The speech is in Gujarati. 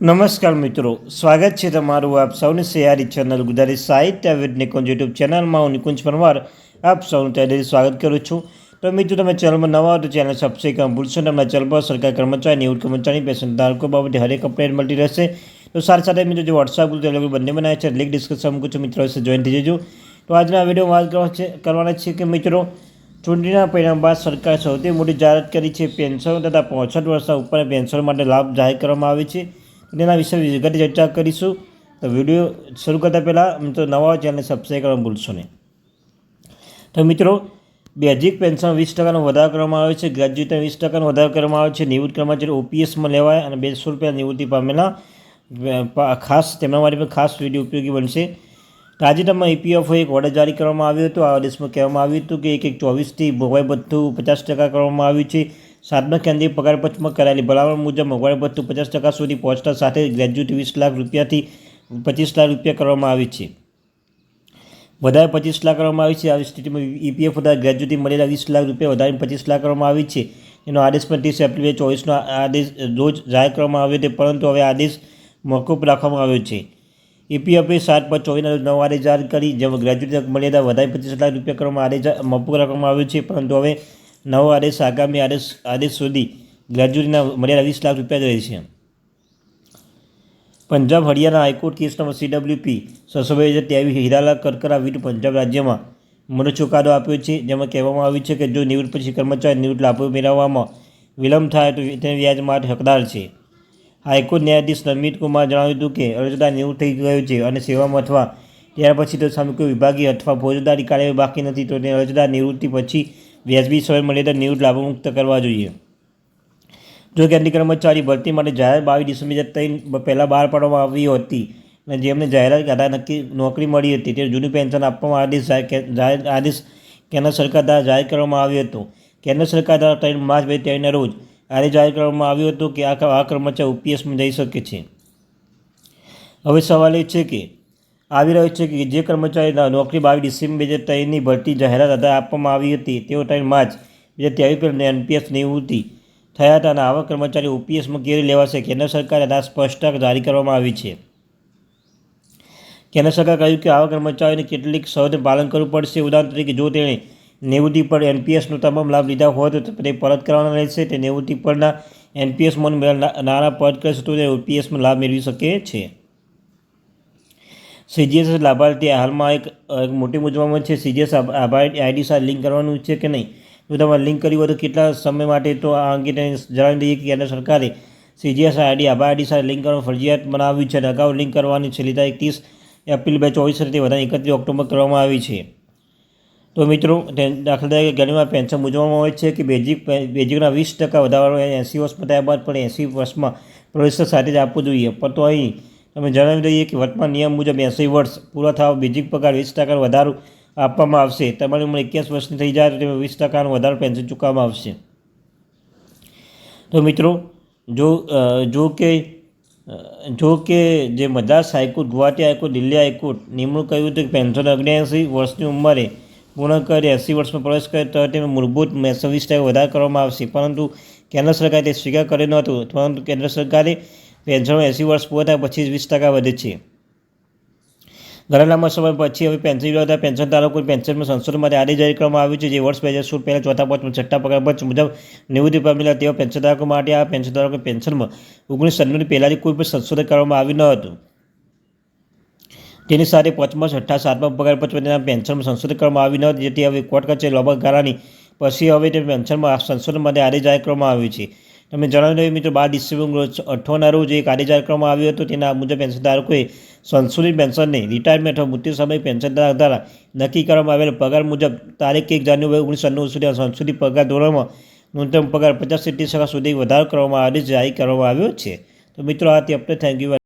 નમસ્કાર મિત્રો, સ્વાગત છે તમારું આપ સૌની સયારી ચેનલ ગુજરાતી સાહિત્ય વિદ નિકુંજ યુટ્યુબ ચેનલમાં. હું નિકુંજ પરમાર આપ સૌનું ત્યારે સ્વાગત કરું છું. તો મિત્રો, તમે ચેનલમાં નવા હો તો ચેનલ સબસ્ક્રાઈબ કરવા ભૂલશો ને તમારા ચેનલ પર સરકાર કર્મચારી, નિવૃત્ત કર્મચારી પેશન ધારકો બાબતે હરેક અપડેટ મળતી રહેશે. તો સાથે સાથે મિત્રો, જે વોટ્સઅપ ગ્રુપ ટેલિગ્રામ બંને બનાવે છે. લિંક ડિસ્કશન મૂકું છું. મિત્રો વિશે જોઈન થઈ જજો. તો આજના વિડીયોમાં વાત કરવા કરવાના છે કે મિત્રો, ચૂંટણીના પરિણામ બાદ સરકારે સૌથી મોટી જાહેરાત કરી છે, પેન્શન તથા પોસઠ વર્ષના ઉપર પેન્શન માટે લાભ જાહેર કરવામાં આવે છે. તેના વિશે વિગતે ચર્ચા કરીશું. તો વીડિયો શરૂ કરતાં પહેલાં તો નવા ચેનલને સબસ્ક્રાઈબ કરવાનું ભૂલશો નહીં. તો મિત્રો, બેઝિક પેન્શન વીસ ટકાનો વધારો કરવામાં આવે છે ગ્રેજ્યુએટને વીસ ટકાનો વધારો કરવામાં આવે છે, નિવૃત્ત કર્મચારી ઓપીએસમાં લેવાય અને બેસો રૂપિયા નિવૃત્તિ પામેલા. ખાસ તેમના માટે પણ ખાસ વીડિયો ઉપયોગી બનશે. તાજેતરમાં ઈપીએફઓ એક ઓર્ડર જારી કરવામાં આવ્યો હતો. આ આદેશમાં કહેવામાં આવ્યું હતું કે એક એક ચોવીસથી ભોગવાઈ ભથ્થું પચાસ ટકા કરવામાં આવ્યું છે. સાતમા કેન્દ્રીય પગાર પંચમાં કરાયેલી ભલામણ મુજબ મોંઘવારી ભથ્થું પચાસ ટકા સુધી પહોંચતા સાથે ગ્રેજ્યુએટ વીસ લાખ રૂપિયાથી પચીસ લાખ રૂપિયા કરવામાં આવી છે. વધારે પચીસ લાખ કરવામાં આવી છે. આવી સ્થિતિમાં ઈપીએફ વધારે ગ્રેજ્યુએટી મળેલા વીસ લાખ રૂપિયા વધારીને પચીસ લાખ કરવામાં આવી છે. એનો આદેશ પણ ત્રીસ એપ્રિલ ચોવીસનો આદેશ રોજ જાહેર કરવામાં આવ્યો હતો, પરંતુ હવે આદેશ મોકૂફ રાખવામાં આવ્યો છે. ઈપીએફએ સાત પાંચ ચોવીસના રોજ નવો આદેશ જાહેર કરી, જેમાં ગ્રેજ્યુએટ મર્યાદા વધારે પચીસ લાખ રૂપિયા કરવામાં આદેશ મોકૂફ રાખવામાં આવ્યો છે, પરંતુ હવે નવો આદેશ આગામી આદેશ આદેશ સુધી ગ્રેજ્યુએટીના મર્યાદા વીસ લાખ રૂપિયા જ રહેશે Punjab Haryana high court case number CWP છસો બે હજાર ત્રેવીસ હીરાલાલ કરકરા વિરુદ્ધ પંજાબ રાજ્યમાં મોટો ચુકાદો આપ્યો છે, જેમાં કહેવામાં આવ્યું છે કે જો નિવૃત્ત પછી કર્મચારી નિવૃત્ત લાભો મેળવવામાં વિલંબ થાય તો તેને વ્યાજ માટે હકદાર છે. હાઈકોર્ટ ન્યાયાધીશ નવનીત કુમાર જણાવ્યું હતું કે અરજદાર નિવૃત્ત થઈ ગયો છે અને સેવામાં અથવા ત્યાર પછી તો સામે કોઈ વિભાગીય અથવા ફોજદારી કાર્યવાહી બાકી નથી, તો તે અરજદાર નિવૃત્તિ પછી વ્યાજબી સમય મર્યાદા નિવૃત્ત લાભો મુક્ત કરવા જોઈએ. જો કેન્દ્રીય કર્મચારી ભરતી માટે જાહેર બાવીસ ડિસેમ્બર ત્રણ પહેલાં બહાર પાડવામાં આવી હતી અને જેમને જાહેરાત આધાર નક્કી, નોકરી મળી હતી તે જૂનું પેન્શન આપવામાં આદેશ જાહેર આદેશ કેન્દ્ર સરકાર દ્વારા જાહેર કરવામાં આવ્યો હતો. કેન્દ્ર સરકાર દ્વારા ત્રણ માર્ચ બે ત્રણના રોજ આદેશ જાહેર કરવામાં આવ્યો હતો કે આ કર્મચારી ઓપીએસમાં જઈ શકે છે. હવે સવાલ એ છે કે આવી રહ્યો છે કે જે કર્મચારી નોકરી બાવીસ ડિસેમ્બર બે હજાર ત્રણની ભરતી જાહેરાત આધાર આપવામાં આવી હતી. તેઓ ત્રણ માર્ચ બે હજાર ત્રેવીસ પહેલાં એનપીએસ નિવૃત્તિ થયા હતા અને આવા કર્મચારી ઓપીએસમાં કેવી લેવાશે કેન્દ્ર સરકારે આ સ્પષ્ટતા જારી કરવામાં આવી છે. કેન્દ્ર સરકારે કહ્યું કે આવા કર્મચારીઓને કેટલીક શરતનું પાલન કરવું પડશે. ઉદાહરણ તરીકે, જો તેણે નિવૃત્તિ પર એનપીએસનો તમામ લાભ લીધા હોત, તો તે પરત કરવાના રહેશે. તે નિવૃત્તિ પરના એનપીએસમાં નાણાં પરત કરશે તો તે ઓપીએસમાં લાભ મેળવી શકે છે. સીજીએસ લાભાર્થી. હાલમાં એક મોટી મૂંઝવણમાં છે. સીજીએસ આભાર આઈડી સાથે લિંક કરવાનું છે કે નહીં? જો તમારે લિંક કર્યું હોય તો કેટલા સમય માટે તો આ અંગે જણાવી દઈએ કે કેન્દ્ર સરકારે સીજીએસ આઈડી આભાર આઈડી સાથે લિંક કરવાનું ફરજિયાત બનાવ્યું છે અને અગાઉ લિંક કરવાની છેલ્લી તારીખ ત્રીસ એપ્રિલ બે ચોવીસ રીતે વધારે એકત્રીસ ઓક્ટોબર કરવામાં આવી છે. તો મિત્રો દાખલા તરીકે ઘણીવાર પેન્શન મૂંઝવણમાં હોય છે કે બેઝિક, બેઝિકના વીસ ટકા વધારો એંસી વર્ષ થયા બાદ પણ એંસી વર્ષમાં પ્રવેશ સાથે જ આપવું જોઈએ. પણ તો અહીં તમે જણાવી દઈએ કે વર્તમાન નિયમ મુજબ એંસી વર્ષ પૂરા થવા બેઝિક પગાર વીસ ટકા વધારો આપવામાં આવશે. તમારી ઉંમર એક્યાસી વર્ષની થઈ જાય તો તેમાં વીસ ટકાનો વધારો પેન્શન ચૂકવવામાં આવશે. તો મિત્રો, જો જો કે જો કે જે Madras high court, Guwahati high court, Delhi high court નિમણૂક કર્યું હતું કે પેન્શન અગ્યાસી વર્ષની ઉંમરે પૂર્ણ કરી એંસી વર્ષમાં પ્રવેશ કરે તો તેમાં મૂળભૂત મેસો વીસ ટકા વધારો કરવામાં આવશે. પરંતુ કેન્દ્ર સરકારે તે સ્વીકાર કર્યો નહોતું. પરંતુ કેન્દ્ર સરકારે પેન્શનમાં એંસી વર્ષ પૂરા થયા પછી વીસ ટકા વધે છે. ઘણા લાંબા સમય પછી હવે પેન્શન વિરોધા પેન્શન ધારકો પેન્શનમાં સંશોધન માટે આદેશ કરવામાં આવ્યું છે. જે વર્ષ બે હજાર સોળ પહેલાં ચોથા પાંચમાં છઠ્ઠા પગાર પંચ મુજબ નિવૃત્તિ પામેલા તેવા પેન્શન ધારકો માટે આ પેન્શન ધારકો પેન્શનમાં ઓગણીસ સન્નુની પહેલાંથી કોઈ પણ સંશોધન કરવામાં આવ્યું ન હતું. તેની સાથે પાંચમા, છઠ્ઠા, સાતમા પગાર પંચ તેના પેન્શનમાં સંશોધન કરવામાં આવ્યું ન હતું. જેથી હવે કોર્ટ કચેરી લોબક ગારાની પછી હવે તે પેન્શનમાં સંશોધન માટે આદેશ જાહેર કરવામાં આવ્યું છે. તમે જણાવી રહ્યું મિત્રો, બાર ડિસેમ્બર અઠવાના રોજ એ કરવામાં આવ્યો હતો. તેના મુજબ પેન્શનધારકોએ સંશોધિત પેન્શનને રિટાયરમેન્ટ અથવા મૃત્યુ સમય પેન્શનધારક દ્વારા નક્કી કરવામાં આવેલ પગાર મુજબ તારીખ એક જાન્યુઆરી ઓગણીસો નવ્વાણું સુધી સંશોધિત પગાર ધોરણમાં ન્યૂનતમ પગાર પચાસ સિત્તેર ટકા સુધી વધારો કરવામાં આદેશ જાહેર કરવામાં આવ્યો છે. તો મિત્રો, આ તે અપડેટ થેન્ક યુ